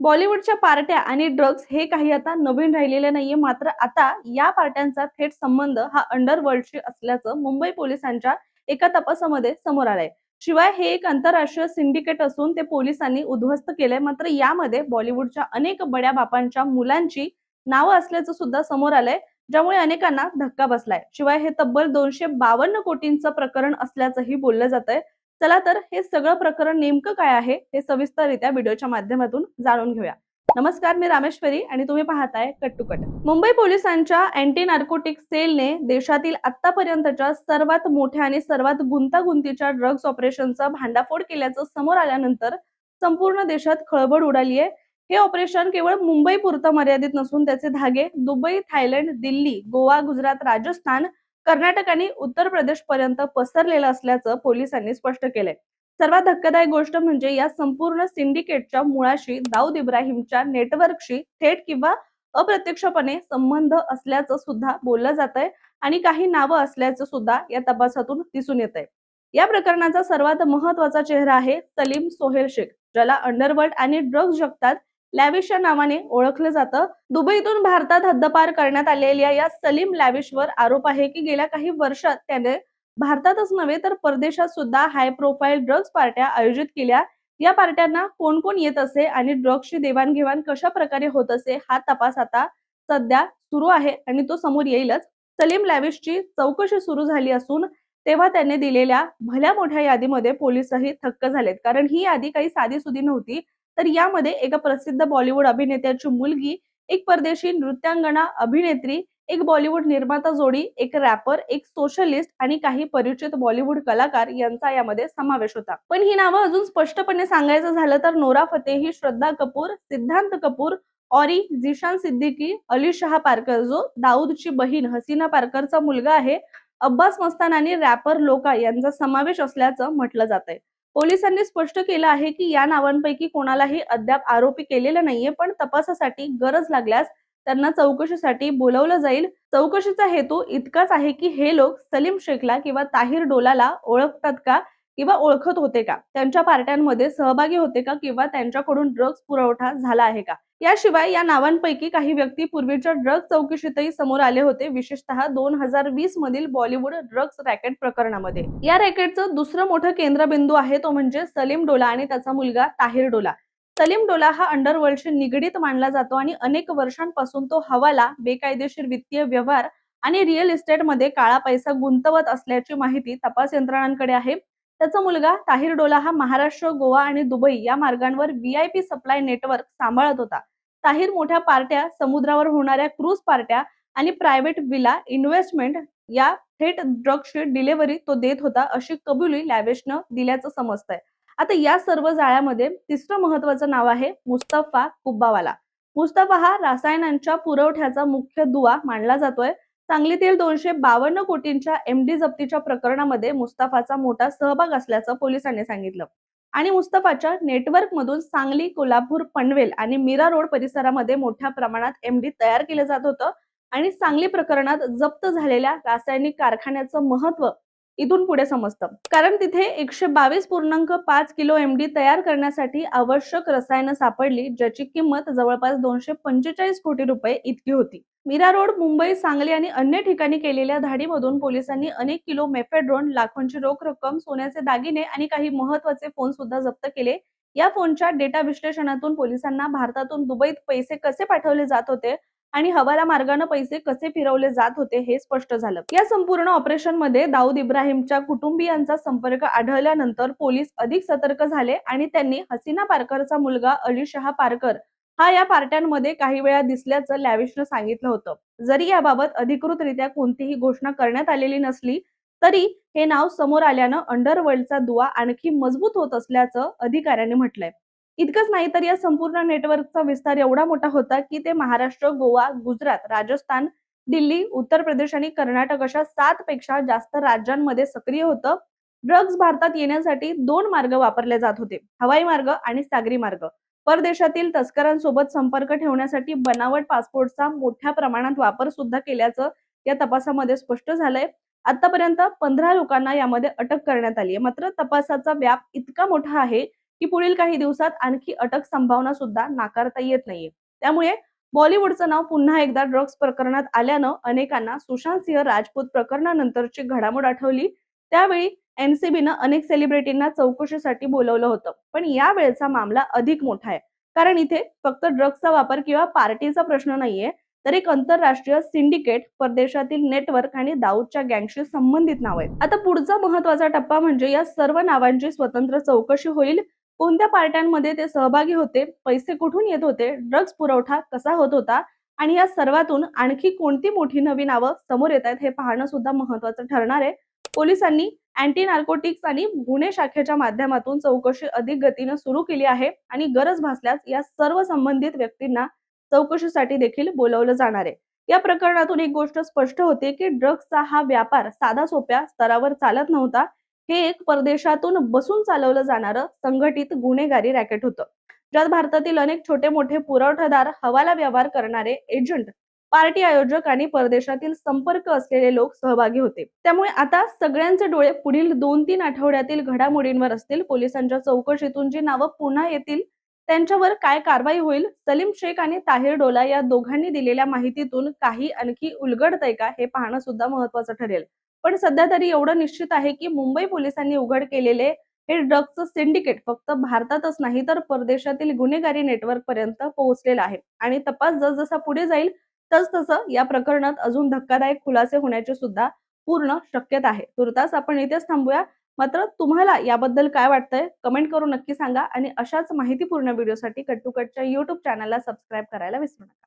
बॉलिवूडच्या पार्ट्या आणि ड्रग्ज हे काही आता नवीन राहिलेले नाहीये. मात्र आता या पार्ट्यांचा थेट संबंध हा अंडरवर्ल्डशी असल्याचं मुंबई पोलिसांच्या एका तपासामध्ये समोर आलंय. शिवाय हे एक आंतरराष्ट्रीय सिंडिकेट असून ते पोलिसांनी उद्ध्वस्त केलंय. मात्र यामध्ये बॉलिवूडच्या अनेक बड्या बापांच्या मुलांची नावं असल्याचं सुद्धा समोर आलंय ज्यामुळे अनेकांना धक्का बसलाय. शिवाय हे तब्बल दोनशे बावन्न कोटींचं प्रकरण असल्याचंही बोललं जात आहे चला तर हे सगळं प्रकरण नेमकं काय आहे हे सविस्तररित्या व्हिडिओच्या माध्यमातून जाणून घेऊया. नमस्कार मी रामेश्वरी आणि तुम्ही पाहताय कट टू कट. मुंबई पोलिसांच्या अँटी नार्कोटिक सेलने देशातील आतापर्यंतच्या सर्वात मोठ्या आणि सर्वात गुंतागुंतीच्या ड्रग्ज ऑपरेशनचा भांडाफोड केल्याचं समोर आल्यानंतर संपूर्ण देशात खळबळ उडाली आहे हे ऑपरेशन केवळ मुंबई पुरतं मर्यादित नसून त्याचे धागे दुबई थायलंड दिल्ली गोवा गुजरात राजस्थान कर्नाटक आणि उत्तर प्रदेश पर्यंत पसरलेलं असल्याचं पोलिसांनी स्पष्ट केलंय. सर्वात धक्कादायक गोष्ट म्हणजे या संपूर्ण सिंडिकेटच्या मुळाशी दाऊद इब्राहिमच्या नेटवर्कशी थेट किंवा अप्रत्यक्षपणे संबंध असल्याचं सुद्धा बोललं जात आहे आणि काही नावं असल्याचं सुद्धा या तपासातून दिसून येत आहे या प्रकरणाचा सर्वात महत्त्वाचा चेहरा आहे सलीम सोहेल शेख ज्याला अंडरवर्ल्ड आणि ड्रग्ज जगतात लॅविश या नावाने ओळखलं जातं. दुबईतून भारतात हद्दपार करण्यात आलेल्या या सलीम लॅविशवर आरोप आहे की गेल्या काही वर्षात त्याने भारतातच नव्हे तर परदेशात सुद्धा हाय प्रोफाईल ड्रग्ज पार्ट्या आयोजित केल्या. या पार्ट्यांना कोण कोण येत असे आणि ड्रग्जची देवाणघेवाण कशा प्रकारे होत असे हा तपास आता सध्या सुरू आहे आणि तो समोर येईलच. सलीम लॅविशची चौकशी सुरू झाली असून तेव्हा त्याने दिलेल्या भल्या मोठ्या यादीमध्ये पोलिसही थक्क झालेत. कारण ही यादी काही साधी सुधी नव्हती. तर यामध्ये एका प्रसिद्ध बॉलिवूड अभिनेत्याची मुलगी एक परदेशी नृत्यांगना अभिनेत्री एक बॉलिवूड निर्माता जोडी एक रॅपर एक सोशलिस्ट आणि काही परिचित बॉलिवूड कलाकार यांचा यामध्ये समावेश होता. पण ही नावं अजून स्पष्टपणे सांगायचं झालं तर नोरा फतेही श्रद्धा कपूर सिद्धांत कपूर ऑरी जिशान सिद्दीकी अली शहा पारकर जो दाऊदची बहीण हसीना पारकरचा मुलगा आहे अब्बास मस्तान आणि रॅपर लोका यांचा समावेश असल्याचं म्हटलं जात आहे पोलिसांनी स्पष्ट केलं आहे की या नावांपैकी कोणालाही अद्याप आरोपी केलेला नाहीये पण तपासासाठी गरज लागल्यास त्यांना चौकशीसाठी बोलवलं जाईल. चौकशीचा हेतू इतकाच आहे की हे लोक सलीम शेखला किंवा ताहिर डोलाला ओळखतात का? किंवा ओळखत होते का? त्यांच्या पार्ट्यांमध्ये सहभागी होते का? किंवा त्यांच्याकडून ड्रग्ज पुरवठा झाला आहे का? याशिवाय या नावांपैकी काही व्यक्ती पूर्वीच्या ड्रग्ज चौकशीतही समोर आले होते. विशेषतः दोन हजार वीस मधील बॉलिवूड ड्रग्ज रॅकेट प्रकरणामध्ये. या रॅकेटचं दुसरं मोठं केंद्रबिंदू आहे तो म्हणजे सलीम डोला आणि त्याचा मुलगा ताहिर डोला. सलीम डोला हा अंडरवर्ल्डशी निगडीत मानला जातो आणि अनेक वर्षांपासून तो हवाला बेकायदेशीर वित्तीय व्यवहार आणि रिअल इस्टेटमध्ये काळा पैसा गुंतवत असल्याची माहिती तपास यंत्रणांकडे आहे. त्याचा मुलगा ताहिर डोला हा महाराष्ट्र गोवा आणि दुबई या मार्गांवर व्हीआयपी सप्लाय नेटवर्क सांभाळत होता. ताहिर मोठ्या पार्ट्या समुद्रावर होणाऱ्या क्रूज पार्ट्या आणि प्रायव्हेट विला इन्व्हेस्टमेंट या थेट ड्रग्सची डिलिव्हरी तो देत होता अशी कबुली लॅवेशनं दिल्याचं समजतंय. आता या सर्व जाळ्यामध्ये तिसरं महत्वाचं नाव आहे मुस्तफा कुब्बावाला. मुस्तफा हा रसायनांच्या पुरवठ्याचा मुख्य दुवा मानला जातोय. सांगलीतील दोनशे बावन्न कोटींच्या एमडी जप्तीच्या प्रकरणामध्ये मुस्ताफाचा मोठा सहभाग असल्याचं पोलिसांनी सांगितलं. आणि मुस्तफाच्या नेटवर्क मधून सांगली कोल्हापूर पनवेल आणि मीरा रोड परिसरामध्ये मोठ्या प्रमाणात एमडी तयार केलं जात होतं आणि सांगली प्रकरणात जप्त झालेल्या रासायनिक कारखान्याचं महत्त्व इथून पुढे समजतं. कारण तिथे एकशे बावीस पूर्णांक पाच किलो एमडी तयार करण्यासाठी आवश्यक रसायनं सापडली ज्याची किंमत जवळपास दोनशे पंचेचाळीस कोटी रुपये इतकी होती. मीरा रोड मुंबई सांगली आणि अन्य ठिकाणी केलेल्या धाडीमधून पोलिसांनी अनेक किलो मेफेड्रोन लाखोंची रोख रक्कम सोन्याचे दागिने आणि काही महत्त्वाचे फोन सुद्धा जप्त केले. या फोनच्या डेटा विश्लेषणातून पोलिसांना भारतातून दुबईत पैसे कसे पाठवले जात होते आणि हवाला मार्गाने पैसे कसे फिरवले जात होते हे स्पष्ट झालं. या संपूर्ण ऑपरेशनमध्ये दाऊद इब्राहिमच्या कुटुंबियांचा संपर्क आढळल्यानंतर पोलीस अधिक सतर्क झाले आणि त्यांनी हसीना पारकरचा मुलगा अली शहा पारकर हा या पार्ट्यांमध्ये काही वेळा दिसल्याचं लॅविशनं सांगितलं होतं. जरी याबाबत अधिकृतरित्या कोणतीही घोषणा करण्यात आलेली नसली तरी हे नाव समोर आल्यानं अंडरवर्ल्डचा दुवा आणखी मजबूत होत असल्याचं अधिकाऱ्यांनी म्हटलंय. इतकंच नाही तर या संपूर्ण नेटवर्कचा विस्तार एवढा मोठा होता की ते महाराष्ट्र गोवा गुजरात राजस्थान दिल्ली उत्तर प्रदेश आणि कर्नाटक अशा सात पेक्षा जास्त राज्यांमध्ये सक्रिय होतं. ड्रग्ज भारतात येण्यासाठी दोन मार्ग वापरले जात होते. हवाई मार्ग आणि सागरी मार्ग. परदेशातील तस्करांसोबत संपर्क ठेवण्यासाठी बनावट पासपोर्टचा मोठ्या प्रमाणात वापर सुद्धा केल्याचं या तपासामध्ये स्पष्ट झालंय. आतापर्यंत पंधरा लोकांना यामध्ये अटक करण्यात आली आहे मात्र तपासाचा व्याप इतका मोठा आहे की पुढील काही दिवसात आणखी अटक संभावना सुद्धा नाकारता येत नाहीये. त्यामुळे बॉलिवूडचं नाव पुन्हा एकदा ड्रग्ज प्रकरणात आल्यानं अनेकांना सुशांत सिंह राजपूत प्रकरणानंतरची घडामोड आठवली. त्यावेळी एनसीबीनं अनेक सेलिब्रिटींना चौकशीसाठी बोलवलं होतं. पण यावेळेचा मामला अधिक मोठा आहे. कारण इथे फक्त ड्रग्सचा वापर किंवा पार्टीचा प्रश्न नाहीये तर एक आंतरराष्ट्रीय सिंडिकेट परदेशातील नेटवर्क आणि दाऊदच्या गँगशी संबंधित नाव आहेत आता पुढचा महत्त्वाचा टप्पा म्हणजे या सर्व नावांची स्वतंत्र चौकशी होईल. कोणत्या पार्ट्यांमध्ये ते सहभागी होते पैसे कुठून येत होते ड्रग्ज पुरवठा कसा होत होता आणि या सर्वातून आणखी कोणती मोठी नवी नावं समोर येत आहेत हे पाहणं सुद्धा महत्वाचं ठरणार आहे. पोलिसांनी अँटी नार्कोटिक्स आणि गुन्हे शाखेच्या माध्यमातून चौकशी अधिक गतीनं सुरू केली आहे आणि गरज भासल्यास या सर्व संबंधित व्यक्तींना चौकशीसाठी देखील बोलवलं जाणार आहे. या प्रकरणातून एक गोष्ट स्पष्ट होते की ड्रग्सचा हा व्यापार साधा सोप्या स्तरावर चालत नव्हता. हे एक परदेशातून बसून चालवलं जाणारं संघटित गुन्हेगारी रॅकेट होतं. ज्यात भारतातील अनेक छोटे मोठे पुरवठादार हवाला व्यवहार करणारे एजंट पार्टी आयोजक आणि परदेशातील संपर्क असलेले लोक सहभागी होते. त्यामुळे आता सगळ्यांचे डोळे पुढील दोन तीन आठवड्यातील घडामोडींवर असतील. पोलिसांच्या चौकशीतून जी नावं पुन्हा येतील त्यांच्यावर काय कारवाई होईल? सलीम शेख आणि ताहिर डोला या दोघांनी दिलेल्या माहितीतून काही आणखी उलगडतंय का? हे पाहणं सुद्धा महत्वाचं ठरेल. पण सध्या तरी एवढं निश्चित आहे की मुंबई पोलिसांनी उघड केलेले हे ड्रग्जचं सिंडिकेट फक्त भारतातच नाही तर परदेशातील गुन्हेगारी नेटवर्क पर्यंत पोहोचलेलं आहे. आणि तपास जसजसा पुढे जाईल तस तसं या प्रकरणात अजून धक्कादायक खुलासे होण्याची सुद्धा पूर्ण शक्यता आहे. तुर्तास आपण इथेच थांबूया. मात्र तुम्हाला याबद्दल काय वाटतंय? कमेंट करून नक्की सांगा आणि अशाच माहितीपूर्ण व्हिडिओसाठी कट टू कटच्या युट्यूब चॅनलला सबस्क्राईब करायला विसरू नका.